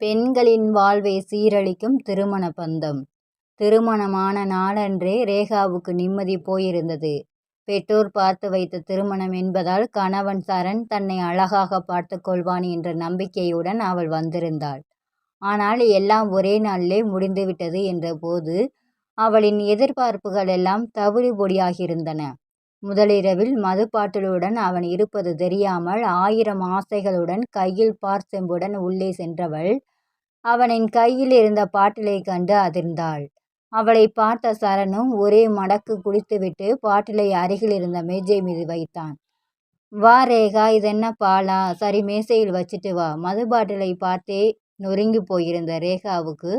பெண்களின் வாழ்வை சீரழிக்கும் திருமண பந்தம் திருமணமான நாளன்றே ரேகாவுக்கு நிம்மதி போயிருந்தது. பெற்றோர் பார்த்து வைத்த திருமணம் என்பதால் கணவன் சரண் தன்னை அழகாக பார்த்து கொள்வான் என்ற நம்பிக்கையுடன் அவள் வந்திருந்தாள். ஆனால் எல்லாம் ஒரே நாளிலே முடிந்துவிட்டது என்ற போது அவளின் எதிர்பார்ப்புகள் எல்லாம் தவிடுபொடியாகியிருந்தன முதலிரவில் மதுப்பாட்டிலுடன் அவன் இருப்பது தெரியாமல் ஆயிரம் ஆசைகளுடன் கையில் பார்செம்புடன் உள்ளே சென்றவள் அவனின் கையில் இருந்த பாட்டிலை கண்டு அதிர்ந்தாள். அவளை பார்த்த சரணும் ஒரே மடக்கு குடித்துவிட்டு பாட்டிலை அருகில் இருந்த மேஜை மீது வைத்தான். வா ரேகா இதென்ன பாலா? சரி மேசையில் வச்சுட்டு வா. மது பாட்டிலை பார்த்தே நொறுங்கி போயிருந்த ரேகாவுக்கு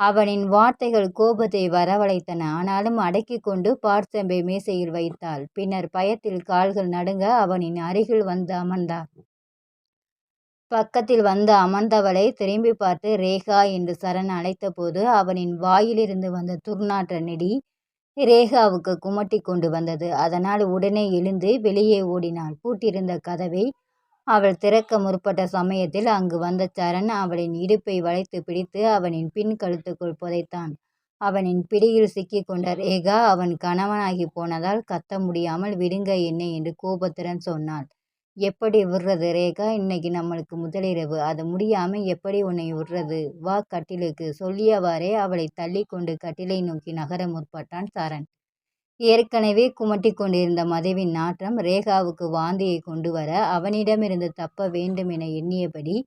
அவனின் வார்த்தைகள் கோபத்தை வரவழைத்தன. ஆனாலும் அடக்கி கொண்டு பார்த்தம்பை மேசையில் வைத்தாள். பின்னர் பயத்தில் கால்கள் நடுங்க அவனின் அருகில் வந்து அமர்ந்தார் பக்கத்தில் வந்து அமர்ந்தவளை திரும்பிப் பார்த்து ரேகா என்று சரண் அழைத்தபோது அவனின் வாயிலிருந்து வந்த துர்நாற்ற நெடி ரேகாவுக்கு குமட்டி கொண்டு வந்தது. அதனால் உடனே எழுந்து வெளியே ஓடினாள். பூட்டியிருந்த கதவை அவள் திறக்க முற்பட்ட சமயத்தில் அங்கு வந்த சரண் அவளின் இடுப்பை வளைத்து பிடித்து அவனின் பின் கழுத்துக்குள் புதைத்தான். அவனின் பிடியில் சிக்கிக் கொண்ட ரேகா அவன் கணவனாகிப் போனதால் கத்த முடியாமல் விடுங்க என்ன என்று கோபத்துடன் சொன்னாள். எப்படி விடுறது ரேகா இன்னைக்கு நம்மளுக்கு முதலிரவு. அது முடியாம எப்படி உன்னை விடுறது வா கட்டிலுக்கு. சொல்லியவாறே அவளைத் தள்ளி கொண்டு கட்டிலை நோக்கி நகர முற்பட்டான் சரண். ஏற்கனவே குமட்டிக் கொண்டிருந்த மதுவின் நாற்றம் ரேகாவுக்கு வாந்தியைக் கொண்டுவர அவனிடமிருந்து தப்ப வேண்டும் என எண்ணியபடி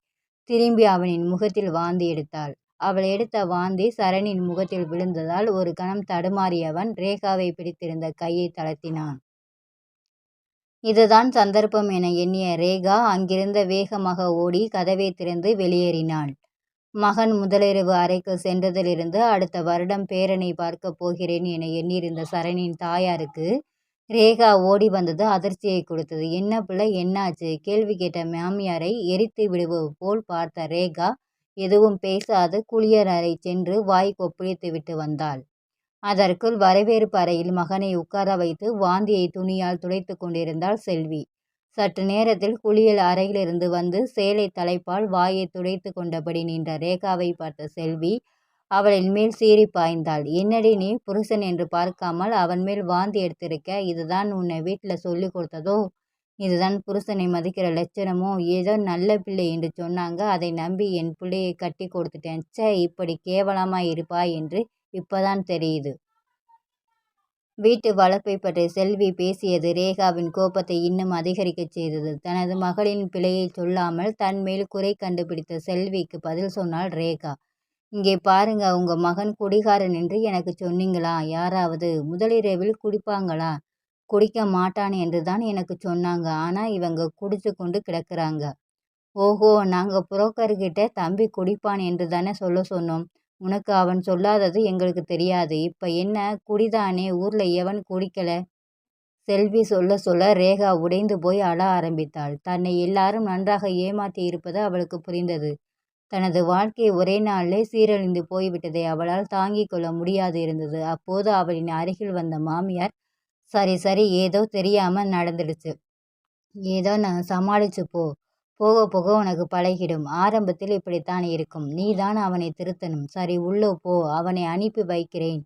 திரும்பி அவனின் முகத்தில் வாந்தி எடுத்தாள். அவள் எடுத்த வாந்தி சரணின் முகத்தில் விழுந்ததால் ஒரு கணம் தடுமாறியவன் ரேகாவை ரேகாவைப் பிடித்திருந்த கையை தளர்த்தினான். இதுதான் சந்தர்ப்பம் என எண்ணிய ரேகா அங்கிருந்த வேகமாக ஓடி கதவை திறந்து வெளியேறினாள். மகன் முதலிரவு அறைக்கு சென்றதிலிருந்து அடுத்த வருடம் பேரனை பார்க்க போகிறேன் என எண்ணியிருந்த சரணின் தாயாருக்கு ரேகா ஓடி வந்தது அதிர்ச்சியைக் கொடுத்தது. என்ன பிள்ளை என்னாச்சு? கேள்வி கேட்ட மாமியாரை எரித்து விடுவது போல் பார்த்த ரேகா எதுவும் பேசாது குளியர் அறை சென்று வாய் கொப்பளித்துவிட்டு வந்தாள். அதற்குள் வரவேற்பு அறையில் மகனை உட்கார வைத்து வாந்தியை துணியால் துடைத்துக் கொண்டிருந்தாள் செல்வி. சற்று நேரத்தில் குளியல் அறையிலிருந்து வந்து சேலை தலைப்பால் வாயை துடைத்து கொண்டபடி நின்ற ரேகாவைப் பார்த்த செல்வி அவளின் மேல் சீறிப் பாய்ந்தாள். என்னடி நீ புருஷன் என்று பார்க்காமல் அவன் மேல் வாந்தி எடுத்திருக்க. இதுதான் உன்னை வீட்டில் சொல்லிக் கொடுத்ததோ? இதுதான் புருஷனை மதிக்கிற லட்சணமோ? ஏதோ நல்ல பிள்ளை என்று சொன்னாங்க. அதை நம்பி என் பிள்ளையை கட்டி கொடுத்துட்டேன். சே இப்படி கேவலமாக இருப்பாய் என்று இப்போதான் தெரியுது. வீட்டு வளர்ப்பை பற்றி செல்வி பேசியது ரேகாவின் கோபத்தை இன்னும் அதிகரிக்கச் செய்தது. தனது மகளின் பிழையை சொல்லாமல் தன்மேல் குறை கண்டுபிடித்த செல்விக்கு பதில் சொன்னாள் ரேகா. இங்கே பாருங்க உங்க மகன் குடிகாரன் என்று எனக்கு சொன்னீங்களா யாராவது? முதலிரவில் குடிப்பாங்களா? குடிக்க மாட்டான் என்றுதான் எனக்கு சொன்னாங்க. ஆனா இவங்க குடிச்சு கொண்டு கிடக்குறாங்க. ஓஹோ நாங்க புரோக்கர்கிட்ட தம்பி குடிப்பான் என்று தானே சொல்ல சொன்னோம். உனக்கு அவன் சொல்லாதது எங்களுக்கு தெரியாது. இப்ப என்ன குடிதானே ஊர்ல எவன் குடிக்கல? செல்வி சொல்ல சொல்ல ரேகா உடைந்து போய் அழ ஆரம்பித்தாள். தன்னை எல்லாரும் நன்றாக ஏமாத்தியிருப்பது அவளுக்கு புரிந்தது. தனது வாழ்க்கை ஒரே நாளிலே சீரழிந்து போய்விட்டதை அவளால் தாங்கிக் கொள்ள முடியாது இருந்தது. அப்போது அவளின் அருகில் வந்த மாமியார் சரி சரி ஏதோ தெரியாம நடந்துடுச்சு. ஏதோ நான் சமாளிச்சு போ. போக போக உனக்கு பழகிடும். ஆரம்பத்தில் இப்படித்தான் இருக்கும். நீதான் அவனை திருத்தணும். சரி உள்ளே போ அவனை அனுப்பி வைக்கிறேன்.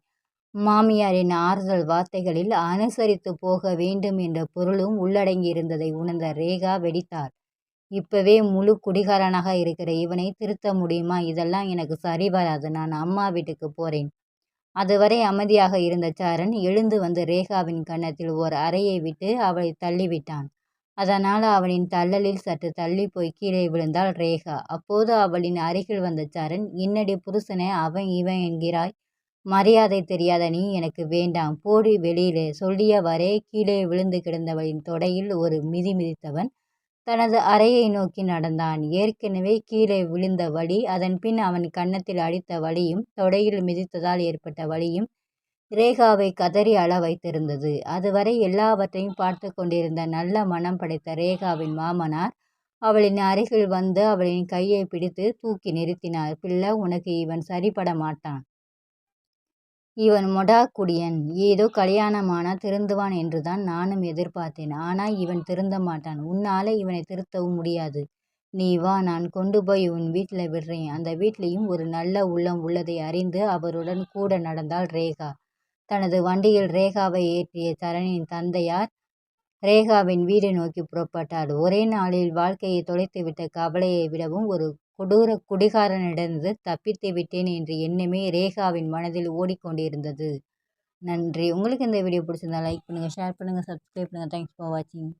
மாமியாரின் ஆறுதல் வார்த்தைகளில் அனுசரித்துப் போக வேண்டும் என்ற பொருளும் உள்ளடங்கியிருந்ததை உணர்ந்த ரேகா வெடித்தார் இப்பவே முழு குடிகாரனாக இருக்கிற இவனை திருத்த முடியுமா? இதெல்லாம் எனக்கு சரி வராது. நான் அம்மா வீட்டுக்கு போறேன். அதுவரை அமைதியாக இருந்த சாரன் எழுந்து வந்து ரேகாவின் கன்னத்தில் ஓர் அறையை விட்டு அவளை தள்ளிவிட்டான். அதனால் அவனின் தள்ளலில் சற்று தள்ளிப்போய் கீழே விழுந்தாள் ரேகா. அப்போது அவளின் அருகில் வந்த சரண் என்னடி புருஷனை அவன் இவன் என்கிறாய்? மரியாதை தெரியாத நீ எனக்கு வேண்டாம். போடி வெளியிலே. சொல்லியவரே கீழே விழுந்து கிடந்தவளின் தொடையில் ஒரு மிதி மிதித்தவன் தனது அறையை நோக்கி நடந்தான். ஏற்கெனவே கீழே விழுந்த வலி அதன்பின் அவன் கன்னத்தில் அடித்த வலியும் தொடையில் மிதித்ததால் ஏற்பட்ட வலியும் ரேகாவை கதறி அழ வைத்திருந்தது. அதுவரை எல்லாவற்றையும் பார்த்து கொண்டிருந்த நல்ல மனம் படைத்த ரேகாவின் மாமனார் அவளின் அருகில் வந்து அவளின் கையை பிடித்து தூக்கி நிறுத்தினார். பிள்ளை உனக்கு இவன் சரிப்பட மாட்டான். இவன் மொடா குடியன். ஏதோ கல்யாணமானா திருந்துவான் என்றுதான் நானும் எதிர்பார்த்தேன். ஆனால் இவன் திருந்த மாட்டான். உன்னால இவனை திருத்தவும் முடியாது. நீ வா நான் கொண்டு போய் உன் வீட்டில் விடுறேன் அந்த வீட்லேயும் ஒரு நல்ல உள்ளம் உள்ளதை அறிந்து அவருடன் கூட நடந்தாள் ரேகா தனது வண்டியில் ரேகாவை ஏற்றிய சரணின் தந்தையார் ரேகாவின் வீடு நோக்கி புறப்பட்டார். ஒரே நாளில் வாழ்க்கையை தொலைத்துவிட்ட கவலையை விடவும் ஒரு கொடூர குடிகாரனிடந்து தப்பித்து விட்டேன் என்ற எண்ணமே ரேகாவின் மனதில் ஓடிக்கொண்டிருந்தது. நன்றி. உங்களுக்கு இந்த வீடியோ பிடிச்சிருந்தா லைக் பண்ணுங்கள் ஷேர் பண்ணுங்கள் சப்ஸ்கிரைப் பண்ணுங்கள் தேங்க்ஸ் ஃபார் வாட்சிங்